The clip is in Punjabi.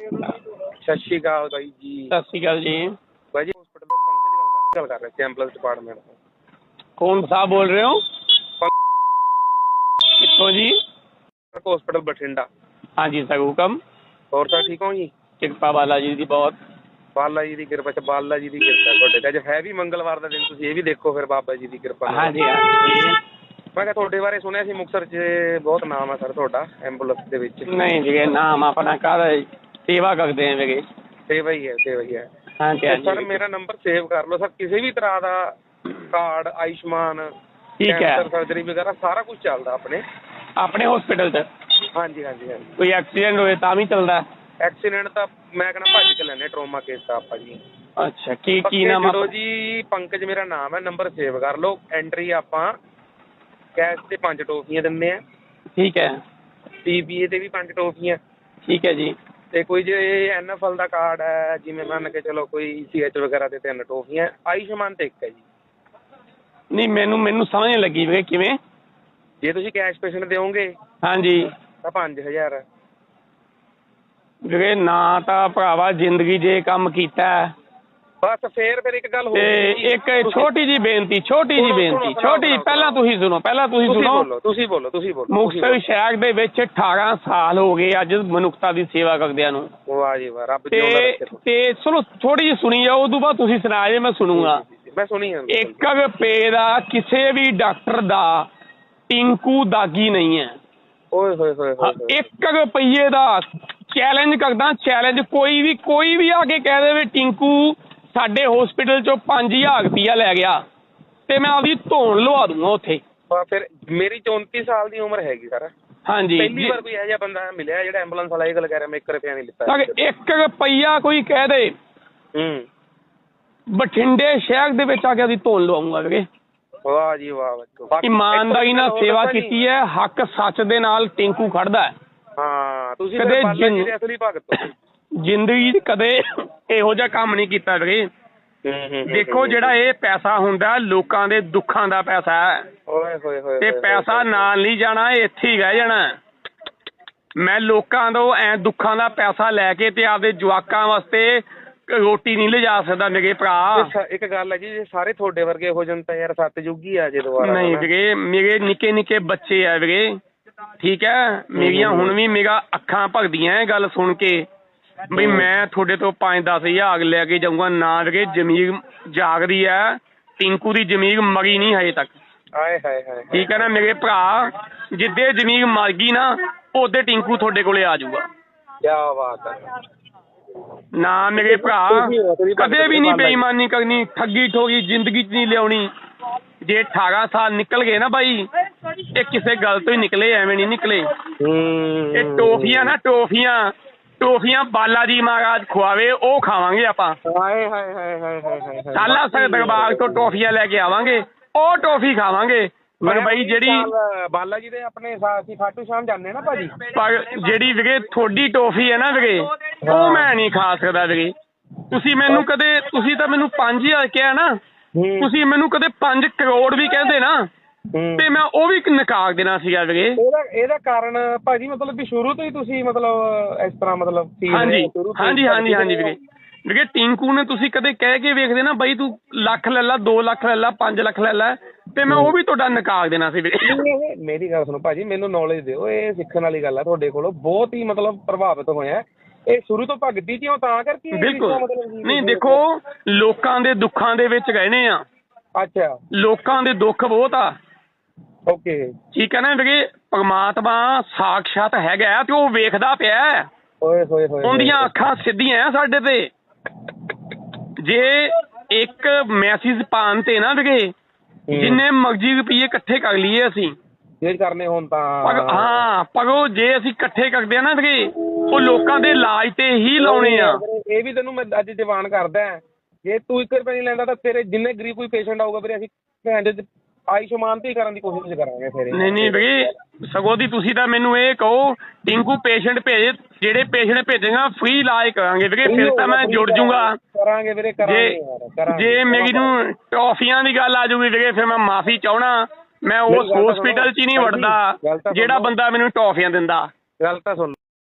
ਸਤਿ ਸ਼੍ਰੀ ਅਕਾਲ ਬਾਈ ਜੀ। ਸਤਿ ਸ਼੍ਰੀ ਅਕਾਲ ਜੀ। ਬਾਈ ਜੀ ਹਸਪੀਟਲ ਤੋਂ ਪੰਕਜ ਗੱਲ ਕਰ ਗੱਲ ਕਰ ਰਹੇ ਸੀ ਐਂਬੂਲੈਂਸ ਡਿਪਾਰਟਮੈਂਟ ਤੋਂ। ਕੌਣ ਸਾਹਿਬ ਬੋਲ ਰਹੇ ਹੋ? ਕਿੱਥੋਂ ਜੀ? ਹਸਪੀਟਲ ਬਠਿੰਡਾ। ਹਾਂਜੀ ਸਰ ਹੁਕਮ। ਹੋਰ ਤਾਂ ਠੀਕ ਹੋ ਜੀ? ਕਿਰਪਾ ਬਾਲਾ ਜੀ ਦੀ ਬਹੁਤ। ਬਾਲਾ ਜੀ ਦੀ ਕਿਰਪਾ ਚ ਬਾਲਾ ਜੀ ਦੀ ਕਿਰਪਾ ਤੁਹਾਡੇ ਤੇ। ਅੱਜ ਹੈ ਵੀ ਮੰਗਲਵਾਰ ਦਾ ਦਿਨ ਤੁਸੀਂ ਇਹ ਵੀ ਦੇਖੋ ਫਿਰ ਬਾਬਾ ਜੀ ਦੀ ਕਿਰਪਾ ਨਾਲ। ਹਾਂਜੀ ਹਾਂਜੀ। ਮੈਂ ਕਿਹਾ ਤੁਹਾਡੇ ਬਾਰੇ ਸੁਣਿਆ ਸੀ ਮੁਕਤਸਰ 'ਚ ਬਹੁਤ ਨਾਮ ਹੈ ਸਰ ਤੁਹਾਡਾ ਐਂਬੂਲੈਂਸ ਦੇ ਵਿੱਚ। ਨਹੀਂ ਜੀ ਨਾਮ ਆਪਣਾ ਕਰ ਸੇਵਾ ਕਰਦੇ ਹਾਂ ਵੀਰੇ ਸੇਵਾ ਹੀ ਹੈ ਸੇਵਾ ਹੀ ਹੈ। ਹਾਂਜੀ ਤੇ ਸਰ ਹਾਂਜੀ ਮੇਰਾ ਨੰਬਰ ਸੇਵ ਕਰ ਲਓ ਸਰ। ਕਿਸੇ ਵੀ ਤਰ੍ਹਾਂ ਦਾ ਕਾਰਡ ਆਯੁਸ਼ਮਾਨ ਠੀਕ ਹੈ। ਕੈਂਸਰ ਸਰਜਰੀ ਵਗੈਰਾ ਸਾਰਾ ਕੁਝ ਚੱਲਦਾ ਆਪਣੇ। ਆਪਣੇ ਹਸਪੀਟਲ 'ਚ? ਹਾਂਜੀ ਹਾਂਜੀ ਹਾਂਜੀ। ਕੋਈ ਐਕਸੀਡੈਂਟ ਹੋਏ ਤਾਂ ਵੀ ਚੱਲਦਾ? ਐਕਸੀਡੈਂਟ ਤਾਂ ਮੈਂ ਕਹਿੰਦਾ ਭੱਜ ਕੇ ਲੈਣੇ ਟਰੋਮਾ ਕੇਸ ਦਾ ਆਪਾਂ ਜੀ। ਅੱਛਾ ਕੀ ਕੀ ਨਾਮ ਜੁੜੋ ਆਪਣਾ? ਜੀ ਪੰਕਜ ਮੇਰਾ ਨਾਮ ਹੈ ਨੰਬਰ ਸੇਵ ਕਰ ਲਓ। ਐਂਟਰੀ ਆਪਾਂ ਕੈਸ਼ ਤੇ ਪੰਜ ਟੋਫੀਆਂ ਦਿੰਦੇ ਆ। ਠੀਕ ਹੈ। ਪੀਪੀਏ ਤੇ ਵੀ ਪੰਜ ਟੋਫੀਆਂ। ਠੀਕ ਹੈ ਜੀ। ਤੇ ਕੋਈ ਜੇ ਐਨਐਫਐਲ ਦਾ ਕਾਰਡ ਹੈ ਜਿਵੇਂ ਮੰਨ ਕੇ ਚਲੋ ਕੋਈ ਸੀਐਚ ਵਗੈਰਾ ਦੇ ਤਿੰਨ ਟੋਫੀਆਂ ਆਯੁਸ਼ਮਾਨ ਤੇ ਇੱਕ ਹੈ ਜੀ। ਨਹੀਂ ਮੈਨੂੰ ਮੈਨੂੰ ਸਮਝ ਨਹੀਂ ਲੱਗੀ ਵੀਰੇ ਕਿਵੇਂ। ਜੇ ਤੁਸੀਂ ਕੈਸ਼ ਪੇਸ਼ੈਂਟ ਦਿਓਗੇ ਹਾਂਜੀ। ਤਾਂ 5000 ਹੈ ਵੀਰੇ ਨਾ ਤਾਂ ਭਰਾਵਾ ਜ਼ਿੰਦਗੀ ਇਹ ਕੰਮ ਕੀਤਾ ਹੈ। ਬਸ ਫੇਰ ਫਿਰ ਇੱਕ ਗੱਲ ਹੋਰ ਤੇ ਜੀ, ਇੱਕ ਛੋਟੀ ਜੀ ਬੇਨਤੀ ਛੋਟੀ ਜੀ ਬੇਨਤੀ ਛੋਟੀ ਪਹਿਲਾਂ ਤੁਸੀਂ ਸੁਣੋ ਪਹਿਲਾਂ ਤੁਸੀਂ ਸੁਣੋ। ਤੁਸੀਂ ਬੋਲੋ ਤੁਸੀਂ ਬੋਲੋ ਤੁਸੀਂ ਮੁਕਤਸਰ ਸ਼ਹਿਰ ਦੇ ਵਿੱਚ 18 ਸਾਲ ਹੋ ਗਏ ਅੱਜ ਮਨੁੱਖਤਾ ਦੀ ਸੇਵਾ ਕਰਦਿਆਂ ਨੂੰ। ਵਾਹ ਜੀ ਵਾਹ ਰੱਬ ਜਿਉਂਦਾ ਤੇ ਰੱਖੇ ਤੁਹਾਨੂੰ। ਤੇ ਸੁਣੋ ਥੋੜੀ ਜਿਹੀ ਸੁਣੀ ਜਾਓ ਉਦੋਂ ਬਾਅਦ ਤੁਸੀਂ ਸੁਣਾ ਜੇ ਮੈਂ ਸੁਣੂਗਾ। ਮੈਂ ਸੁਣੀ ਹਾਂ ਇੱਕ ਰੁਪਏ ਦਾ ਕਿਸੇ ਵੀ ਡਾਕਟਰ ਦਾ ਟਿੰਕੂ ਦਾਗੀ ਨਹੀਂ ਹੈ। ਓਏ ਹੋਏ ਹੋਏ ਹਾਂ, ਹੋਏ। ਇੱਕ ਰੁਪਈਏ ਦਾ ਚੈਲੰਜ ਕਰਦਾ ਚੈਲੰਜ ਕੋਈ ਵੀ ਕੋਈ ਵੀ ਆ ਕੇ ਕਹਿ ਦੇਵੇ ਟਿੰਕੂ ਸਾਡੇ ਹਸਪੀਟਲ ਚੋਂ 5000 ਰੁਪਈਆ ਲੈ ਗਿਆ ਤੇ ਮੈਂ ਆਪਦੀ ਧੌਣ ਲਵਾ ਦੂੰਗਾ ਉੱਥੇ। ਬਾ ਫਿਰ ਮੇਰੀ 34 ਸਾਲ ਦੀ ਉਮਰ ਹੈਗੀ ਸਰ। ਹਾਂਜੀ। ਪਹਿਲੀ ਵਾਰ ਕੋਈ ਇਹੋ ਜਿਹਾ ਬੰਦਾ ਮਿਲਿਆ ਜਿਹੜਾ ਐਂਬੂਲੈਂਸ ਵਾਲਾ ਇਹ ਗੱਲ ਕਹਿ ਰਿਹਾ ਮੈਂ 1 ਰੁਪਿਆ ਨਹੀਂ ਲਿੱਤਾ। ਤਾਂ ਇੱਕ ਰੁਪਈਆ ਕੋਈ ਕਹਿ ਦੇ ਹੂੰ। ਬਠਿੰਡੇ ਸ਼ਹਿਰ ਦੇ ਵਿੱਚ ਆ ਕੇ ਆਪਦੀ ਧੌਣ ਲਵਾਉਂਗਾ ਵੀਰੇ ਵਾਹ ਜੀ ਵਾਹ ਇਮਾਨਦਾਰੀ ਨਾਲ ਸੇਵਾ ਕੀਤੀ ਹੈ ਹੱਕ ਸੱਚ ਦੇ ਨਾਲ ਟਿੰਕੂ ਖੜਦਾ ਹੈ। ਹਾਂ ਤੁਸੀਂ ਕਦੇ ਅਸਲੀ ਭਗਤ ਹੋ। ਜ਼ਿੰਦਗੀ 'ਚ ਕਦੇ ਇਹੋ ਜਿਹਾ ਕੰਮ ਨਹੀਂ ਕੀਤਾ ਵੀਰੇ। ਦੇਖੋ ਜਿਹੜਾ ਇਹ ਪੈਸਾ ਹੁੰਦਾ ਲੋਕਾਂ ਦੇ ਦੁੱਖਾਂ ਦਾ ਪੈਸਾ ਹੈ। ਓਏ ਹੋਏ ਹੋਏ ਤੇ ਪੈਸਾ। ਨਾਲ ਨਹੀਂ ਜਾਣਾ ਇਹ ਇੱਥੇ ਹੀ ਰਹਿ ਜਾਣਾ। ਮੈਂ ਲੋਕਾਂ ਤੋਂ ਐ ਦੁੱਖਾਂ ਦਾ ਪੈਸਾ ਲੈ ਕੇ ਤੇ ਆਪਦੇ ਜਵਾਕਾਂ ਵਾਸਤੇ ਰੋਟੀ ਨਹੀਂ ਲਿਜਾ ਸਕਦਾ ਮੇਰੇ ਭਰਾ। ਇੱਕ ਗੱਲ ਹੈ ਜੀ ਜੇ ਸਾਰੇ ਤੁਹਾਡੇ ਵਰਗੇ ਹੋ ਜਾਣ ਤਾਂ ਯਾਰ ਸਤਜੁਗ ਆ ਜੇ ਦੁਬਾਰਾ ਨਹੀਂ। ਵੀਰੇ ਮੇਰੇ ਨਿੱਕੇ ਨਿੱਕੇ ਬੱਚੇ ਆ ਵੀਰੇ। ਠੀਕ ਹੈ ਮੇਰੀਆਂ ਹੁਣ ਵੀ ਮੇਰਾ ਅੱਖਾਂ ਭਗਦੀਆਂ ਇਹ ਗੱਲ ਸੁਣ ਕੇ। ਵੀ ਮੈਂ ਤੁਹਾਡੇ ਤੋਂ 5-10 ਹਜ਼ਾਰ ਲੈ ਕੇ ਜਾਊਂਗਾ ਨਾ ਵੀਰੇ ਜ਼ਮੀਰ ਜਾਗਦੀ ਹੈ ਟਿੰਕੂ ਦੀ ਜ਼ਮੀਰ ਮਰੀ ਨਹੀਂ ਹਜੇ ਤੱਕ। ਆਏ ਹਾਏ ਹਾਏ ਠੀਕ ਹੈ ਨਾ ਮੇਰੇ ਭਰਾ ਜਿੱਦੇ ਜ਼ਮੀਰ ਮਰ ਗਈ ਨਾ ਉਹਦੇ ਟਿੰਕੂ ਤੁਹਾਡੇ ਕੋਲੇ ਆ ਜਾਊਗਾ। ਕੀ ਬਾਤ ਹੈ ਨਾ ਮੇਰੇ ਭਰਾ ਕਦੇ ਵੀ ਨਹੀਂ ਬੇਈਮਾਨੀ ਕਰਨੀ ਠੱਗੀ ਠੋਗੀ ਜ਼ਿੰਦਗੀ 'ਚ ਨਹੀਂ ਲਿਆਉਣੀ। ਜੇ 18 ਸਾਲ ਨਿਕਲ ਗਏ ਨਾ ਬਾਈ ਇਹ ਕਿਸੇ ਗੱਲ ਤੋਂ ਹੀ ਨਿਕਲੇ ਐਵੇਂ ਨਹੀਂ ਨਿਕਲੇ। ਇਹ ਟੋਫੀਆਂ ਨਾ ਟੋਫੀਆਂ। ਟੋਫੀਆਂ ਬਾਲਾ ਜੀ ਮਹਾਰਾਜ ਖਵਾਵੇ ਉਹ ਖਾਵਾਂਗੇ ਆਪਾਂ। ਹਾਏ ਹਾਏ ਹਾਏ ਹਾਏ ਹਾਏ। ਸਾਲਾ ਸਰ ਦਰਬਾਰ ਤੋਂ ਟੋਫੀਆਂ ਲੈ ਕੇ ਆਵਾਂਗੇ ਉਹ ਟੋਫੀ ਖਾਵਾਂਗੇ। ਪਰ ਬਾਈ ਜਿਹੜੀ ਬਾਲਾ ਜੀ ਦੇ ਆਪਣੇ ਸਾਥੀ ਖਾਟੂ ਸ਼ਾਮ ਜਾਂਦੇ ਨਾ ਭਾਜੀ। ਪਰ ਜਿਹੜੀ ਵੀਰੇ ਤੁਹਾਡੀ ਟੋਫੀ ਹੈ ਨਾ ਵੀਰੇ ਉਹ ਮੈਂ ਨਹੀਂ ਖਾ ਸਕਦਾ ਵੀਰੇ। ਤੁਸੀਂ ਮੈਨੂੰ ਕਦੇ ਤੁਸੀਂ ਤਾਂ ਮੈਨੂੰ 5000 ਕਿਹਾ ਨਾ। ਤੁਸੀਂ ਮੈਨੂੰ ਕਦੇ 5 ਕਰੋੜ ਵੀ ਕਹਿੰਦੇ ਨਾ। ਤੇ ਮੈਂ ਉਹ ਵੀ ਨਕਾਰ ਦੇਣਾ ਸੀਗਾ ਵੀਰੇ। ਇਹਦਾ ਇਹਦਾ ਕਾਰਨ ਭਾਜੀ ਮਤਲਬ ਵੀ ਸ਼ੁਰੂ ਤੋਂ ਹੀ ਤੁਸੀਂ ਮਤਲਬ ਇਸ ਤਰ੍ਹਾਂ ਮਤਲਬ ਹਾਂਜੀ ਹਾਂਜੀ ਹਾਂਜੀ ਹਾਂਜੀ ਵੀਰੇ। ਵੀਰੇ ਟਿੰਕੂ ਨੇ ਤੁਸੀਂ ਕਦੇ ਕਹਿ ਕੇ ਵੇਖਦੇ ਨਾ ਬਾਈ ਤੂੰ ਲੱਖ ਲੈ ਲਾ 2 ਲੱਖ ਲੈ ਲਾ 5 ਲੱਖ ਲੈ ਲਾ ਤੇ ਮੈਂ ਉਹ ਵੀ ਤੁਹਾਡਾ ਨਕਾਰ ਦੇਣਾ ਸੀ ਵੀਰੇ। ਮੇਰੀ ਗੱਲ ਸੁਣੋ ਭਾਜੀ ਮੈਨੂੰ ਨੌਲੇਜ ਦਿਓ ਇਹ ਸਿੱਖਣ ਵਾਲੀ ਗੱਲ ਆ ਤੁਹਾਡੇ ਕੋਲੋਂ ਬਹੁਤ ਹੀ ਮਤਲਬ ਪ੍ਰਭਾਵਿਤ ਹੋਇਆ। ਇਹ ਸ਼ੁਰੂ ਤੋਂ ਭਗਤੀ ਹੋ ਤਾਂ ਕਰਕੇ ਬਿਲਕੁਲ। ਨਹੀਂ ਦੇਖੋ ਲੋਕਾਂ ਦੇ ਦੁੱਖਾਂ ਦੇ ਵਿੱਚ ਰਹਿਣੇ ਆ। ਅੱਛਾ। ਲੋਕਾਂ ਦੇ ਦੁੱਖ ਬਹੁਤ ਆ। ਓਕੇ ਠੀਕ ਹੈ ਨਾ ਵੀਰੇ ਪਰਮਾਤਮਾ ਸਾਖਸ਼ਾਤ ਹੈਗਾ ਤੇ ਉਹ ਵੇਖਦਾ ਪਿਆ ਹੈ। ਓਏ ਹੋਏ ਹੋਏ ਉਹਦੀਆਂ ਅੱਖਾਂ ਸਿੱਧੀਆਂ ਆ ਸਾਡੇ ਤੇ। ਜੇ ਇੱਕ ਮੈਸੇਜ ਪਾਣ ਤੇ ਨਾ ਵੀਰੇ ਜਿੰਨੇ ਮਰਜ਼ੀ ਰੁਪਏ ਇਕੱਠੇ ਕਰ ਲਈਏ ਅਸੀਂ। ਜੇ ਕਰਨੇ ਹੋਣ ਤਾਂ ਪਰ ਹਾਂ ਪਰ ਉਹ ਜੇ ਅਸੀਂ ਇਕੱਠੇ ਕਰਦੇ ਆ ਨਾ ਵੀਰੇ ਉਹ ਲੋਕਾਂ ਦੇ ਇਲਾਜ ਤੇ ਹੀ ਲਾਉਣੇ ਆ। ਇਹ ਵੀ ਤੈਨੂੰ ਮੈਂ ਅੱਜ ਜਵਾਨ ਕਰਦਾ ਹੈ। ਜੇ ਤੂੰ 1 ਰੁਪਏ ਨਹੀਂ ਲੈਂਦਾ ਤਾਂ ਤੇਰੇ ਜਿੰਨੇ ਗਰੀਬ ਕੋਈ ਪੇਸ਼ੈਂਟ ਆਊਗਾ ਵੀਰੇ ਅਸੀਂ ਭੈਣ ਦੇ ਆਯੁਸ਼ਮਾਨ ਤੇ ਕਰਨ ਦੀ ਕੋਸ਼ਿਸ਼ ਕਰਾਂਗੇ ਫਿਰ ਨਹੀਂ ਨਹੀਂ ਵੀਰੇ ਸਗੋਂ ਦੀ ਤੁਸੀਂ ਤਾਂ ਮੈਨੂੰ ਇਹ ਕਹੋ ਟਿੰਕੂ ਪੇਸ਼ੈਂਟ ਭੇਜ ਜਿਹੜੇ ਪੇਸ਼ੈਂਟ ਭੇਜੇਗਾ ਫ੍ਰੀ ਇਲਾਜ ਕਰਾਂਗੇ ਵੀਰੇ ਫਿਰ ਤਾਂ ਮੈਂ ਜੁੜ ਜੂੰਗਾ ਕਰਾਂਗੇ ਵੀਰੇ ਕਰਾਂਗੇ ਜੇ ਮੇਰੀ ਨੂੰ ਟੌਫੀਆਂ ਦੀ ਗੱਲ ਆ ਜੂਗੀ ਵੀਰੇ ਫਿਰ ਮੈਂ ਮਾਫੀ ਚਾਹਣਾ ਮੈਂ ਉਸ ਹਸਪੀਟਲ 'ਚ ਹੀ ਨਹੀਂ। ਵੜਦਾ ਜਿਹੜਾ। ਬੰਦਾ ਮੈਨੂੰ ਟੌਫੀਆਂ ਦਿੰਦਾ ਗੱਲ ਤਾਂ ਸੁਣ